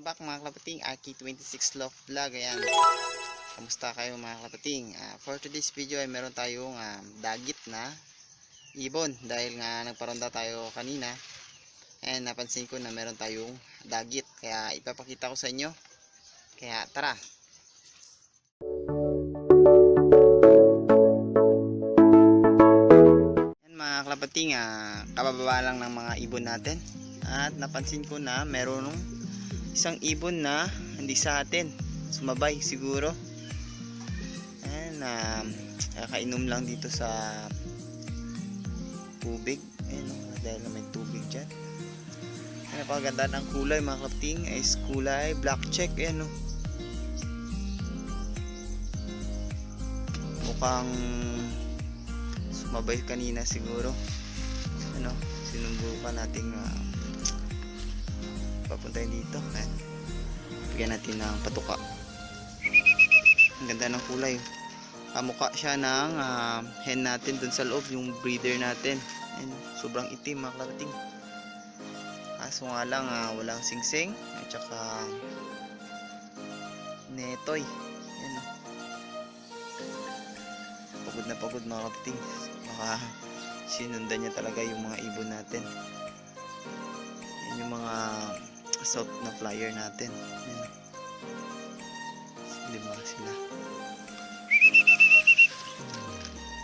Welcome back mga kapating, Aki 26 Love Vlog. Ayan. Kamusta kayo mga kapating? Ah, for today's video ay meron tayong ah, dagit na ibon dahil nga nagparonda tayo kanina. And napansin ko na meron tayong dagit kaya ipapakita ko sa inyo. Kaya tara. Yan mga kapating, ah, kabababa lang ng mga ibon natin. At napansin ko na meron isang ibon na hindi sa atin. Sumabay siguro. Ayan um, kakainom lang dito sa tubig. Ayan oh, dahil na may tubig dyan. Ayan napakaganda ng kulay mga kapting. Is kulay black check. Ayan oh. mukhang sumabay kanina siguro. Ano sinubukan nating uh, papuntahin dito ayan bigyan natin ng patuka. Ang ganda ng kulay. Kamukha siya ng ah, hen natin dun sa loob yung breeder natin. Ayan, sobrang itim mga karating. Kaso nga lang ah, walang singsing at saka netoy. Ayan oh. pagod na pagod mga baka sinundan niya talaga yung mga ibon natin. Yan yung mga south na flyer natin. Yan lima sila.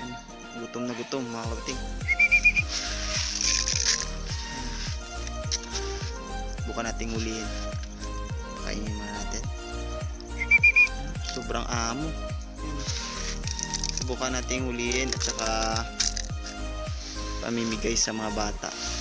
Yan. gutom na gutom mga kapating bukan nating ulihin. Kainin muna natin. Sobrang amo. Subukan nating hulihin at saka pamimigay sa mga bata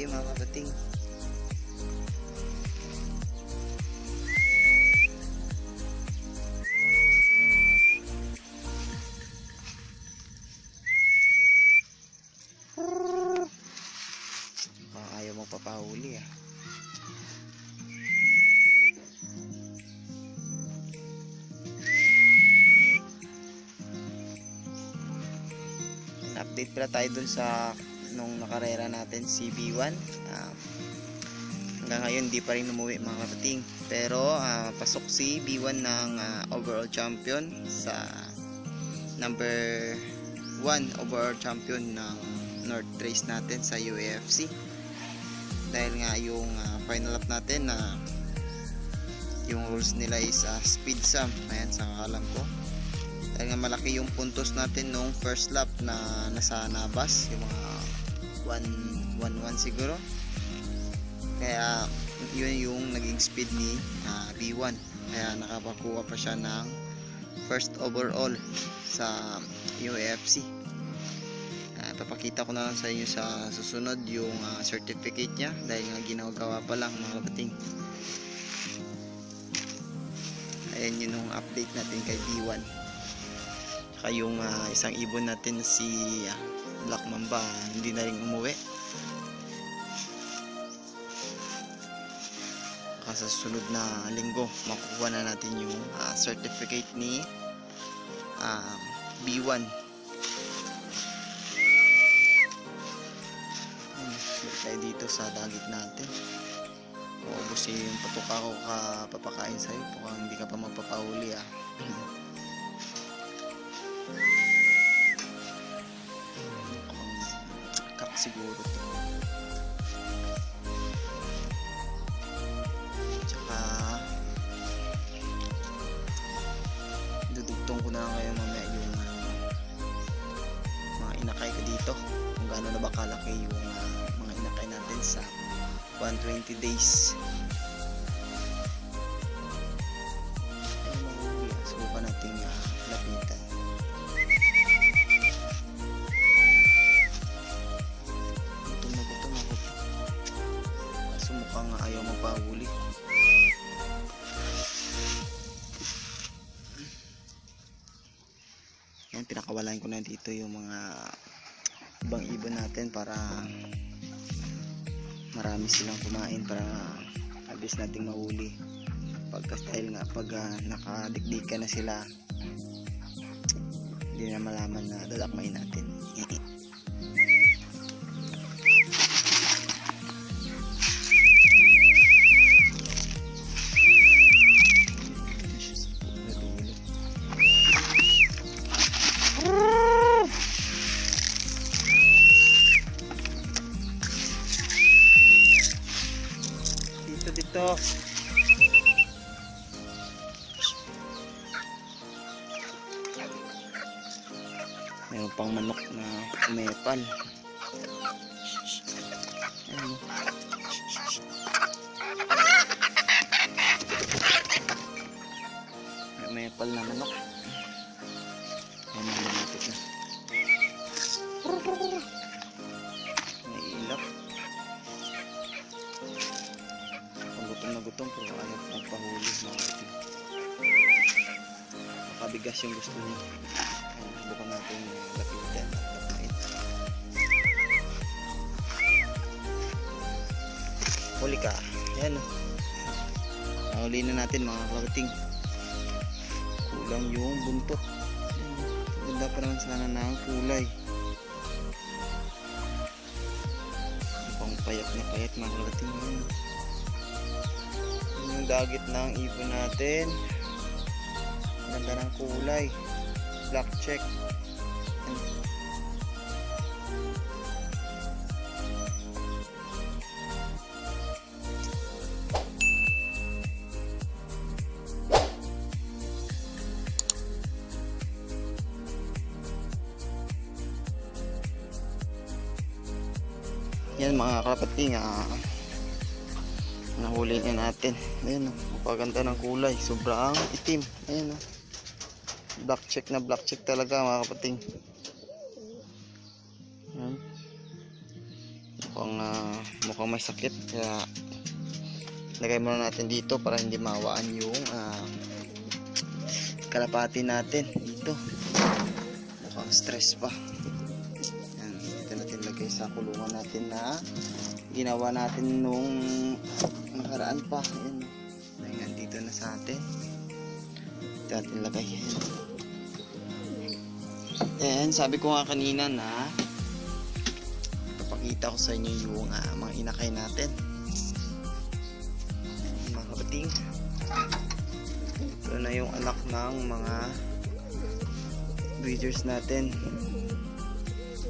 Itim mga kapating. Baka ayaw mo papahuli ah. update pala tayo dun sa nung nakarera natin si B1 Ah, hanggang ngayon di pa rin umuwi mga kapating pero ah, pasok si B1 ng ah, overall champion sa number 1 overall champion ng North Race natin sa UAFC dahil nga yung ah, final lap natin na yung rules nila is ah, speed sum. Ayan sa alam ko. Dahil nga malaki yung puntos natin nung first lap na nasa Nabas yung mga 1-1 siguro. Kaya yun yung naging speed ni ah, B1 kaya nakapakuha pa siya ng first overall sa UFC Ah, papakita ko na lang sa inyo sa susunod yung ah, certificate niya dahil nga ginagawa pa lang mga kapating ayan yun yung update natin kay B1 Saka yung ah, isang ibon natin na si ah, Black Mamba hindi na rin umuwi. Saka sa susunod na linggo makukuha na natin yung ah, certificate ni ah, B1. Ayun, balik tayo dito sa dagit natin. Uubusin yung patuka ko ka papakain sa'yo. Mukhang hindi ka pa magpapahuli ah. siguro to Ayan, pinakawalan ko na dito yung mga ibang ibon natin para marami silang kumain para abis nating mahuli. Pagkas dahil nga pag uh, nakadikdik na sila, hindi na malaman na dadakmayin natin. Niya. Ayan, subukan natin lapitan. Huli ka. Ayan. Nahuli na natin mga kapating. Kulang yung buntot. Ganda pa naman sana na ang kulay. Pang payat na payat mga kapating. Ayan. Yun yung dagit ng ibon natin. Ganda ng kulay. Black check. Yan mga kapating, ah, nahuli na natin. Ayan o, napaganda ng kulay. Sobrang itim. Ayan o. Black check na black check talaga mga kapating. Mukhang, ah, mukhang may sakit. Kaya, lagay muna natin dito para hindi mawaan yung ah, kalapati natin dito. Mukhang stress pa. Yan, dito natin lagay sa kulungan natin na ginawa natin nung nakaraan pa. Ayan, dito na sa atin. Dito natin lagay. Ayan, sabi ko nga kanina na papakita ko sa inyo yung ah, mga inakay natin. Ayan, mga kabating. Ito na yung anak ng mga breeders natin.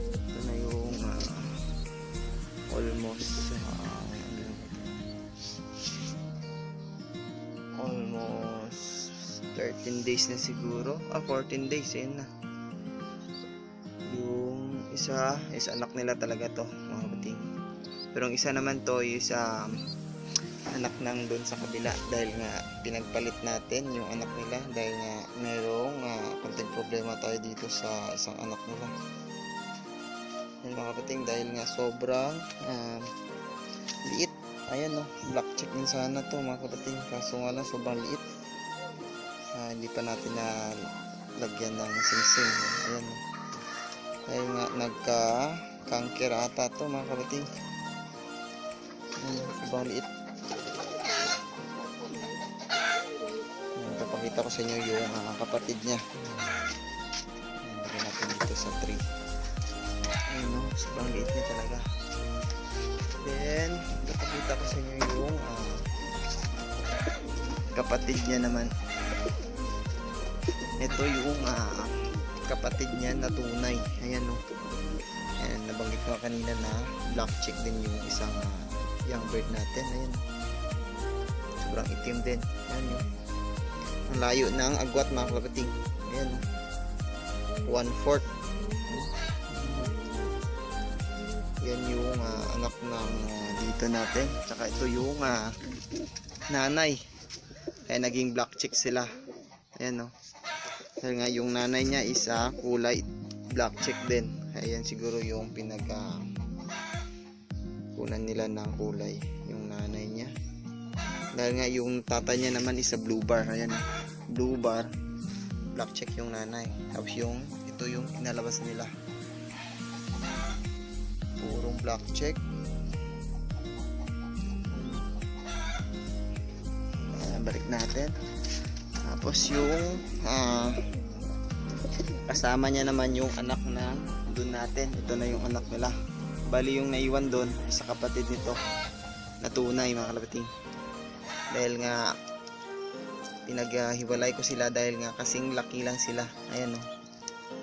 Ito na yung ah, almost ano, almost 13 days na siguro. Ah, 14 days. Ayun na. Isa is anak nila talaga to, mga kabating. Pero ang isa naman to is um, anak nang doon sa kabila dahil nga pinagpalit natin yung anak nila dahil nga merong uh, konting problema tayo dito sa isang anak nila. Yan mga kapating dahil nga sobrang um, liit. Ayan no, black check din sana to mga kapating kaso nga lang sobrang liit. Ah, hindi pa natin na lagyan ng singsing. Ayan no. Dahil nga nagka kanker ata to mga kapating. Ayan, sobrang liit. Papakita ko sa inyo yung ah, kapatid niya. Lagyan natin dito sa tree. Ayun no, sobrang liit niya talaga. Then, papakita ko sa inyo yung ah, kapatid niya naman. Ito yung ah, kapatid niya na tunay. Ayan no. Ayan, nabanggit ko kanina na black chick din yung isang ah, young bird natin. Ayan. Sobrang itim din. Ayan yun. Ang layo ng agwat mga kapating. Ayan. oh. One fourth. Yan yung ah, anak ng ah, dito natin. Tsaka ito yung ah, nanay. Kaya naging black chick sila. Ayan o. Dahil nga yung nanay niya isa kulay black chick din. Ayan siguro yung pinag ah, kunan nila ng kulay. Yung nanay niya. Dahil nga yung tatay niya naman isa blue bar. Ayan. Blue bar. Black check yung nanay. Tapos yung ito yung inalabas nila. Purong black check. Ayan, balik natin. Tapos yung ah, kasama niya naman yung anak na doon natin. Ito na yung anak nila. Bali yung naiwan doon sa kapatid nito. Natunay mga kalabating. Dahil nga pinaghiwalay ko sila dahil nga kasing laki lang sila. Ayan oh.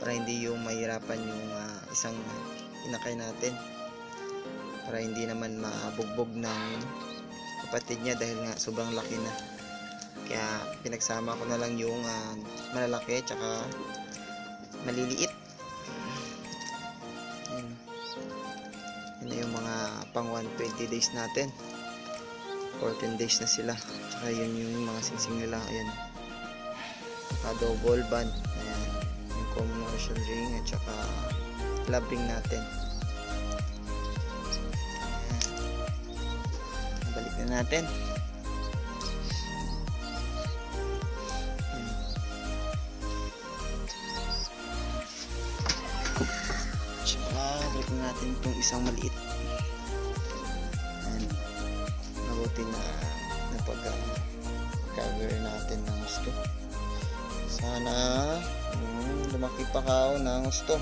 Para hindi yung mahirapan yung ah, isang inakay natin. Para hindi naman mabugbog ng kapatid niya dahil nga sobrang laki na. Kaya pinagsama ko na lang yung ah, malalaki tsaka maliliit. Yun. Yun na yung mga pang 120 days natin. 14 days na sila. Tsaka yun yung mga singsing nila. Ayan. Double band. Ayan. Yung commercial ring at saka love ring natin. Ayan. Balik na natin. Na natin itong isang maliit. Ayan. Mabuti na napag uh, cover natin ng gusto. Sana mm, lumaki pa kao ng gusto.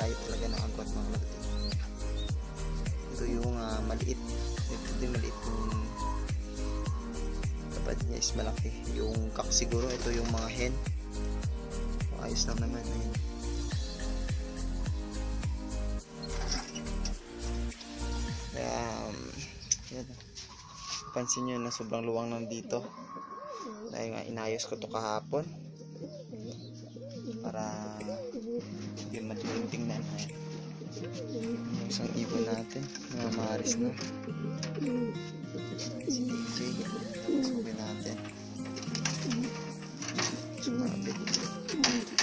Layo talaga ng angkot mga kapatid. Ito yung ah, maliit. Ito din maliit yung kapad niya is malaki. Yung kak siguro ito yung mga hen. Ayos lang naman ayun yan. Pansin nyo na sobrang luwang lang dito. Dahil nga inayos ko to kahapon. Para hindi madilim tingnan. Isang ibon natin. Mga maris na. Si DJ. Tapos natin. Sumabit.